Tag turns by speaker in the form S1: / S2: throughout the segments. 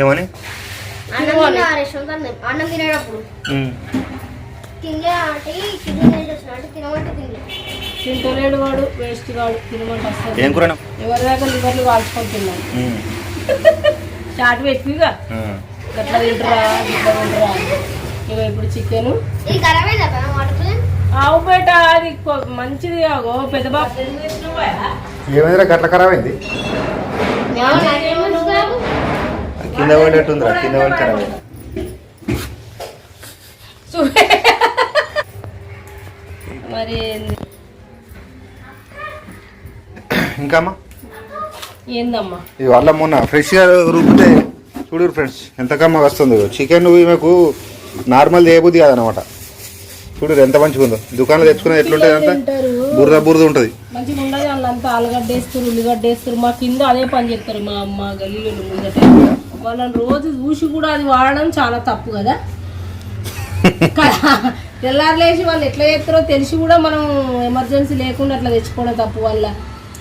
S1: ఏమని?
S2: అన్నం తినేటప్పుడు. తినలే అంటే తినమంటే
S3: వాడు వేస్ట్ తినమంటే వస్తుంది
S1: ఏం కూర
S3: ఎవరి దాకా లివర్లు కాల్చుకుంటున్నాను చాట్ పెట్టిగా గట్లా తింటరా ఇట్లా తింటరా? ఇక ఇప్పుడు చికెన్. ఆవు బయట అది మంచిది కాగో పెద్ద బాబు.
S1: ఏమైందిరా? గట్ల ఖరాబ్ అయింది కింద పడేట్టుందిరా కింద పడి ఖరాబ్
S3: మరి
S1: ఇంకా అమ్మా
S3: ఏందమ్మా?
S1: ఇది వాళ్ళ మొన్న ఫ్రెష్గా రుబ్బితే చూడు ఫ్రెండ్స్ ఎంత కమ్మ వస్తుంది. చికెన్ ఈమెకు నార్మల్ చేయబుద్ది కాదనమాట. చూడు ఎంత మంచిగా ఉందో. దుకాణంలో తెచ్చుకునేది ఎట్లుంటుంది అంతా? బురద బురద ఉంటుంది.
S3: మంచిగా ఉండదు వాళ్ళంతా ఆలుగడ్డ వేస్తారు ఉల్లిగడ్డ వేస్తారు. మా కింద అదే పని చేస్తారు మా అమ్మ గల్లీలో ముందట. వాళ్ళని రోజు చూసి కూడా అది వాడడం చాలా తప్పు కదా. కదా? తెల్లారులేసి వాళ్ళు ఎట్లా చేస్తారో తెలిసి కూడా మనం ఎమర్జెన్సీ లేకుండా అట్లా తెచ్చుకోవడం తప్పు వల్ల.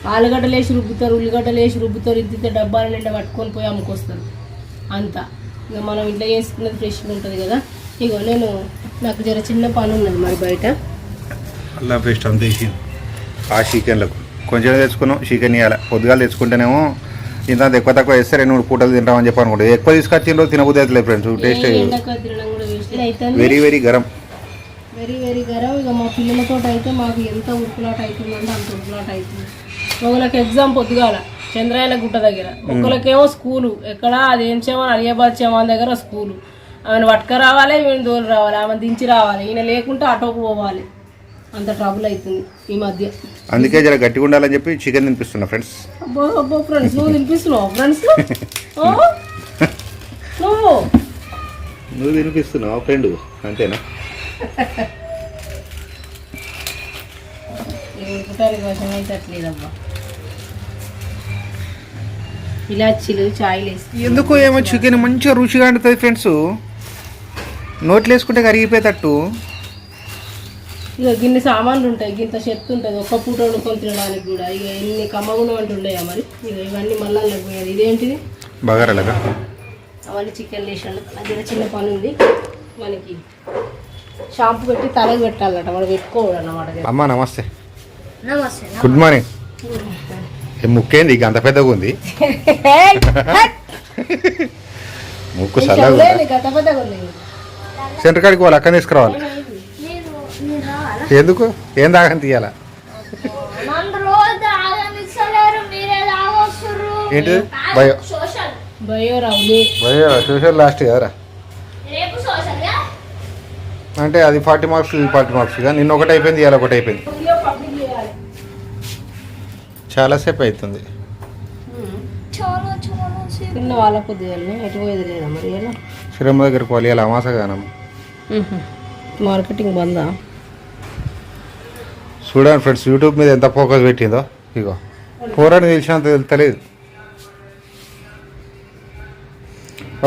S3: ఆలుగడ్డలు వేసి రుబ్బుతారు ఉల్లిగడ్డలు వేసి రుబ్బుతారు ఇద్దితే డబ్బాల నిండా పట్టుకొని పోయి అమ్ముకొస్తారు. అంతా. ఇక మనం ఇంట్లో చేసుకున్నది ఫ్రెష్గా ఉంటుంది కదా. ఇగో నేను నాకు జర చిన్న పని ఉన్నది మరి బయట.
S1: అల్లం పేస్ట్ అంత వేసి ఆ చికెన్లకు. కొంచెం తెచ్చుకున్నాం చికెన్ ఇవ్వాలి పొద్దుగాలు తెచ్చుకుంటేనేమో ఇంత ఎక్కువ తక్కువ వేస్తే రెండు మూడు పూటలు తింటామని చెప్పి అనుకుంటే. ఎక్కువ తీసుకొచ్చిన రోజు తినబుద్ధి అవుతుంది ఫ్రెండ్స్ టేస్ట్ వెరీ వెరీ గరం
S3: వెరీ వెరీ గరం ఇక మా పిల్లలతో అయితే మాకు ఎంత ఉరుకులాట అవుతుందంటే అంత ఉరుకులాట అవుతుంది. ఒకళ్ళకి ఎగ్జామ్ పొద్దుగాల చంద్రాయన గుట్ట దగ్గర. ఒకళ్ళకేమో స్కూలు. ఎక్కడ అది ఏం చేయమని అలియాబాద్ చేయమని దగ్గర స్కూలు. ఆమెను పట్టుక రావాలి ఈమెను దోలు రావాలి ఆమె దించి రావాలి. ఈయన లేకుంటే ఆటోకు పోవాలి. అంత ట్రబుల్ అవుతుంది ఈ మధ్య.
S1: అందుకే జర గట్టిగా ఉండాలని చెప్పి చికెన్ తినిపిస్తున్నా ఫ్రెండ్స్
S3: అబ్బో అబ్బో ఫ్రెండ్స్ నువ్వు తినిపిస్తున్నావు? ఫ్రెండ్స్ నువ్వు?
S1: నువ్వు? తినిపిస్తున్నావు ఫ్రెండ్ అంతేనా?
S3: ఉరుకుటానికి వశం అయితే అట్లేదమ్మా ఇలాచీలు చాయ్లు వేసి
S1: ఎందుకో ఏమో చికెన్ మంచిగా రుచిగా ఉంటుంది ఫ్రెండ్స్ నోట్లు వేసుకుంటే కరిగిపోయేటట్టు.
S3: ఇక గిన్ని సామాన్లు ఉంటాయి గింత చెత్త ఉంటుంది ఒక్క పూట వండుకొని తినడానికి కూడా. ఇక ఎన్ని కమ్మగుణం అంటుండయా మరి? ఇక ఇవన్నీ మళ్ళా పోయాలి ఇదేంటిది?
S1: బగారలాగా
S3: అవన్నీ చికెన్ లేసాను అది చిన్న పని ఉంది. మనకి షాంపూ పెట్టి తలకి పెట్టాలట. మనం పెట్టుకోవడం అన్నమాట
S1: అమ్మా నమస్తే.
S2: నమస్తే
S1: గుడ్ మార్నింగ్ ఏ ముక్కేంది? ఇక అంత పెద్దగా ఉంది. ముక్కు ఉందా? సెంటర్ కాడికి వాళ్ళు అక్కడ తీసుకురావాలి. ఎందుకు? ఏం దాగని తీయాలా? ఏంటిది భయ
S2: సోషల్.
S3: భయో
S1: ట్యూషన్ లాస్ట్ కదరా
S2: సోషల్
S1: అంటే అది ఫార్టీ మార్క్స్ ఫార్టీ మార్క్స్ నిన్న ఒకటి అయిపోయింది ఇవాళ ఒకటి అయిపోయింది. చాలాసేపు అవుతుంది శ్రీరమ్మ దగ్గరికి పోవాలి ఇలా అమాస గానం.
S3: మార్కెటింగ్ బందా?
S1: చూడండి ఫ్రెండ్స్ యూట్యూబ్ మీద ఎంత ఫోకస్ పెట్టిందో. ఇగో పోరాని తెలిసినంత తెలుస్తలేదు.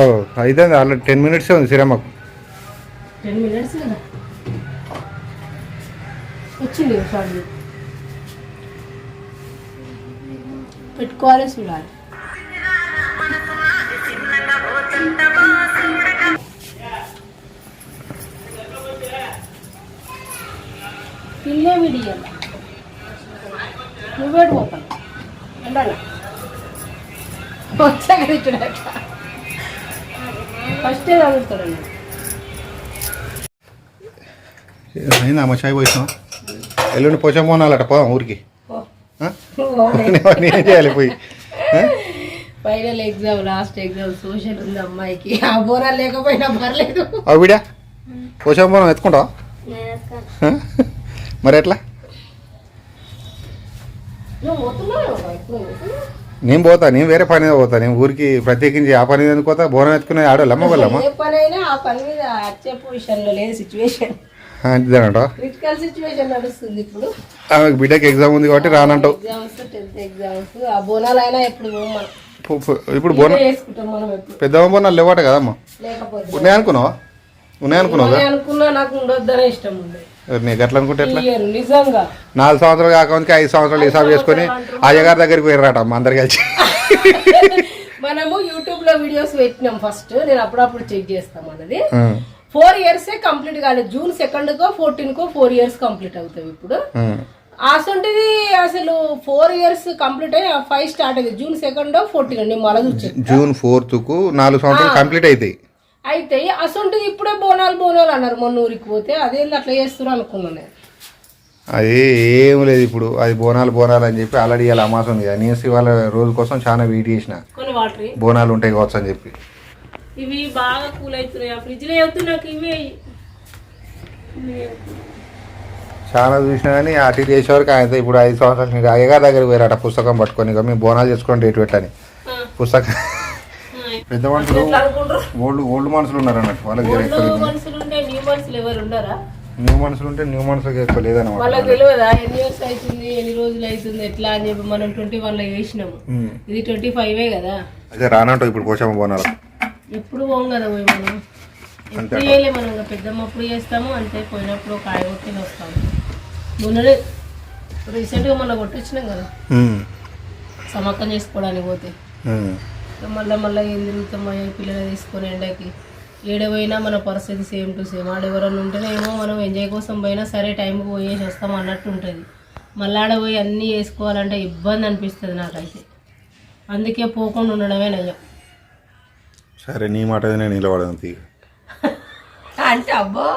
S1: ఓ అయితే ఆల్రెడీ టెన్ మినిట్సే ఉంది
S3: షార్ట్ పెట్టుకోవాలి చూడాలి. ఇచ్చుడట ఫస్టే చదువుతాడండి
S1: అయిందా అమ్మ చాయ్ పోయినాం ఎల్లుండి పోచం పోనాలట పోదాం ఊరికి. ఆ? నేనేం చేయాలి పోయి?
S3: Final exam last exam social ఉంది అమ్మాయికి. ఆ బోరా లేకపోయినా పర్లేదు.
S1: అవు బిడా పోచం పోనం ఎత్తుకుంటావా? మరి ఎట్లా? నేను పోతా నేను వేరే పని మీద పోతా నేను ఊరికి ప్రత్యేకించి ఆ పని ఎందుకు పోతా? బోనం ఎత్తుకునే ఆడోళ్ళమ్మ వాళ్ళమ్మ
S3: ఏ పని అయినా ఆ పని మీద వచ్చే పొజిషన్లో లేదు సిచ్యువేషన్
S1: అంతేనంట
S3: క్రిటికల్ సిచ్యువేషన్ నడుస్తుంది ఇప్పుడు.
S1: ఆమెకు బిడ్డకి ఎగ్జామ్ ఉంది కాబట్టి రానంటావు.
S3: ఎగ్జామ్స్ టెన్త్ ఎగ్జామ్స్ ఆ బోనాలు అయినా ఎప్పుడు పోం మనం.
S1: పు- పు- ఇప్పుడు బోనం
S3: ఇదే చేసుకుంటాం మనం ఎప్పుడు.
S1: పెద్దమ్మ బోనాలు లేవాట కదమ్మా?
S3: లేకపోతే
S1: ఉన్నాయి అనుకున్నావా ఉన్నాయి అనుకున్నావా
S3: నేను అనుకున్నా నాకు ఉండొద్దనే ఇష్టం ఉంది
S1: ఎట్లా అనుకుంటే ఎట్లా?
S3: నిజంగా.
S1: నాలుగు సంవత్సరాలు కాకముందుకి ఐదు సంవత్సరాలు హిసాబ్ చేసుకొని అయ్యగారి దగ్గరికి పోయినరాట అమ్మ అందరు కలిసి.
S3: మా మనము యూట్యూబ్లో వీడియోస్ పెట్టినాం ఫస్ట్ నేను అప్పుడప్పుడు చెక్ చేస్తాం అన్నది. ఫోర్ ఇయర్స్ కంప్లీట్ కాలేదు. జూన్ సెకండ్ కో ఫోర్టీన్ కో ఫోర్ ఇయర్స్ కంప్లీట్ అవుతాయి ఇప్పుడు. అసంటిది అసలు ఫోర్ ఇయర్స్ కంప్లీట్ అయ్యి ఫైవ్ స్టార్ట్ అయింది జూన్ సెకండ్ ఫోర్టీన్ నేను మళ్ళీ
S1: జూన్ ఫోర్త్కు నాలుగు సంవత్సరాలు కంప్లీట్ అవుతాయి
S3: అయితే అసంటిది ఇప్పుడే బోనాలు బోనాలు అన్నారు. మొన్న ఊరికి పోతే అదేంది అట్లా చేస్తున్నారు అనుకున్నాను నేను.
S1: అది ఏం లేదు ఇప్పుడు. అది బోనాలు బోనాలు అని చెప్పి ఆల్రెడీ ఇలా అమాసం ఉంది. అనేసి వాళ్ళ రోజు కోసం చాలా వెయిట్ చేసిన. బోనాలు ఉంటాయి కావచ్చు అని చెప్పి.
S3: ఇవి బాగా కూల్ అవుతున్నాయి. ఆ ఫ్రిడ్జ్లో అవుతున్నాయి నాకు ఇవే. ఇవే.
S1: చాలా చూసినా కానీ అటు చేసేవరకు ఆయన ఇప్పుడు ఐదు సంవత్సరాలు అయ్యగారి దగ్గర పోయారట పుస్తకం పట్టుకొని. మేము బోనాలు చేసుకొని డేట్ పెట్టని పుస్తకం. పెద్ద మనుషులు ఓల్డ్ ఓల్డ్ మనుషులు ఉన్నారు అన్నట్టు వాళ్ళకి
S3: న్యూ మనుషులు ఎవరు ఉండరా
S1: న్యూ మనుషులు ఉంటే న్యూ మనుషులకి ఎక్కువ లేదన్నమాట
S3: వాళ్ళకి తెలియదా? ఎన్ని ఇయర్స్ అవుతుంది ఎన్ని రోజులు అవుతుంది ఎట్లా అని చెప్పి మనం ట్వంటీ వన్లో చేసినాము.
S1: ఉమ్.
S3: ఇది ట్వంటీ ఫైవే కదా.
S1: అదే రానంటావు ఇప్పుడు పోషమ్మ బోనాలు.
S3: ఎప్పుడు పోం కదా పోయి మనం? ఎప్పుడు చేయలే మనం ఇంకా పెద్దమ్మ అప్పుడు చేస్తాము అంతే పోయినప్పుడు కాయ కొట్టి వస్తాము. మొన్ననే రీసెంట్గా మొన్న కొట్టొచ్చినాం కదా.
S1: ఉమ్.
S3: సమక్కం చేసుకోవడానికి పోతే. మళ్ళీ మళ్ళీ ఏం తిరుగుతాం మా పిల్లలు తీసుకొని ఎండకి. ఏడ పోయినా మన పరిస్థితి సేమ్ టు సేమ్ ఆడ ఎవరైనా ఉంటేనేమో మనం ఎంజాయ్ కోసం పోయినా సరే టైంకి పోయేసి వస్తాం అన్నట్టు ఉంటుంది. మళ్ళీ ఆడ పోయి అన్నీ చేసుకోవాలంటే ఇబ్బంది అనిపిస్తుంది నాకైతే. అందుకే పోకుండా ఉండడమే నయం.
S1: సరే నీ మాట నేను నిలబడను
S3: అంటే అబ్బో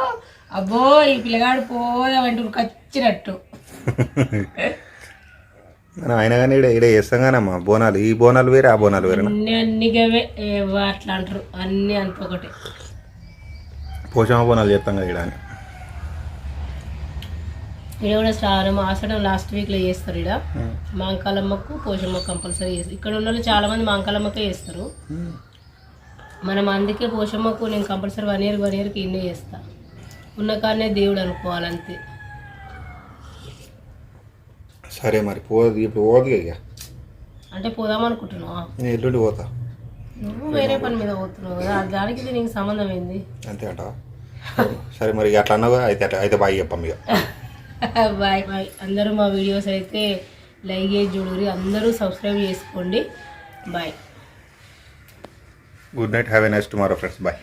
S3: అబ్బో ఈ పిల్లగాడు పోదామంటే ఖచ్చినట్టు.
S1: మనం అయినా కానీ ఇక్కడ ఇక్కడ చేస్తాం కానమ్మా బోనాలు. ఈ బోనాలు వేరే ఆ బోనాలు వేరే
S3: అన్ని అన్నిగవే అట్లా అంటారు. అన్నీ అంత ఒకటే.
S1: పోషమ్మ బోనాలు చేస్తాం కదా ఇక్కడ అని.
S3: ఇక్కడ కూడా శ్రావణం ఆషాఢం లాస్ట్ వీక్లో చేస్తారు ఇక్కడ మాంకాలమ్మకు పోషమ్మ కంపల్సరీ చేస్తారు. ఇక్కడ ఉన్న వాళ్ళు చాలా మంది మాంకాలమ్మకే చేస్తారు. మనం అందుకే పోషమ్మకు నేను కంపల్సరీ వన్ ఇయర్ వన్ ఇయర్కి ఇన్నే చేస్తా. ఉన్న కాడనే దేవుడు అనుకోవాలి అంతే
S1: సరే మరి పోదు ఇప్పుడు పోదు ఇక
S3: అంటే పోదాం అనుకుంటున్నావా?
S1: నేను ఎల్లుండి పోతా.
S3: నువ్వు వేరే పని మీద పోతున్నావు కదా దానికి దీనికి సంబంధం ఏంది?
S1: అంతే అంటావా? సరే మరి అట్లా అన్నావు అయితే అట్లా అయితే బాగా చెప్పాం ఇక.
S3: Bye bye. అందరూ మా వీడియోస్ అయితే లైక్ చేసి చూడరి అందరూ సబ్స్క్రైబ్ చేసుకోండి. Bye.
S1: Good night have a nice tomorrow friends. Bye.